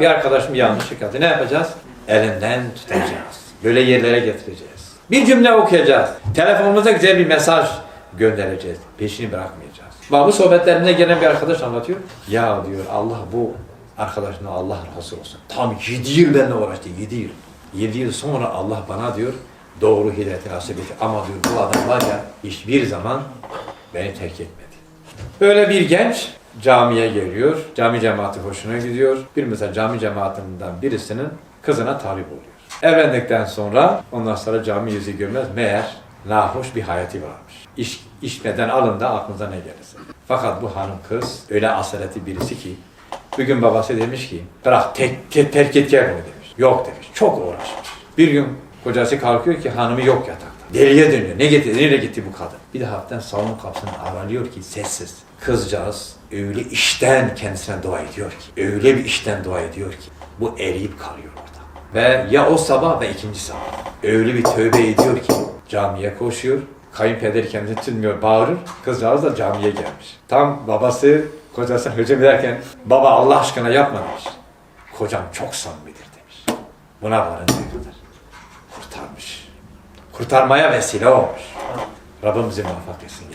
bir arkadaşım yanlış yaptı. Ne yapacağız? Elinden tutacağız. Böyle yerlere getireceğiz. Bir cümle okuyacağız. Telefonumuza güzel bir mesaj göndereceğiz. Peşini bırakmayacağız. Bak bu sohbetlerine gelen bir arkadaş anlatıyor. Ya diyor Allah bu arkadaşına Allah razı olsun. Tam 7 yıl benimle uğraştı. 7 yıl. 7 yıl sonra Allah bana diyor doğru hidayeti nasip etti. Ama diyor bu adam var ya hiçbir zaman beni terk etmedi. Böyle bir genç camiye geliyor. Cami cemaati hoşuna gidiyor. Bir mesela cami cemaatinden birisinin kızına talip oluyor. Evlendikten sonra ondan sonra cami yüzü görmez. Meğer nahoş bir hayatı varmış. İş, içmeden alın da aklınıza ne gelirse. Fakat bu hanım kız öyle asaletli birisi ki bir gün babası demiş ki bırak tek, tek terk et gel bunu demiş. Yok demiş. Çok uğraşmış. Bir gün kocası kalkıyor ki hanımı yok yatakta. Deliye dönüyor. Ne gitti? Nereye gitti bu kadın? Bir de hafiften salon kapısını aralıyor ki sessiz. Kızcağız öyle işten kendisine dua ediyor ki, öyle bir işten dua ediyor ki bu eriyip kalıyor orada. Ve ya o sabah ve ikinci sabah öyle bir tövbe ediyor ki camiye koşuyor. Kayınpeder kendini tutmuyor, bağırır. Kızcağız da camiye gelmiş. Tam babası kocasına hücum ederken baba Allah aşkına yapma demiş. Kocam çok samimidir demiş. Buna varıncaya kadar. Kurtarmaya vesile olmuş. Rabbim bizi muvaffak etsin.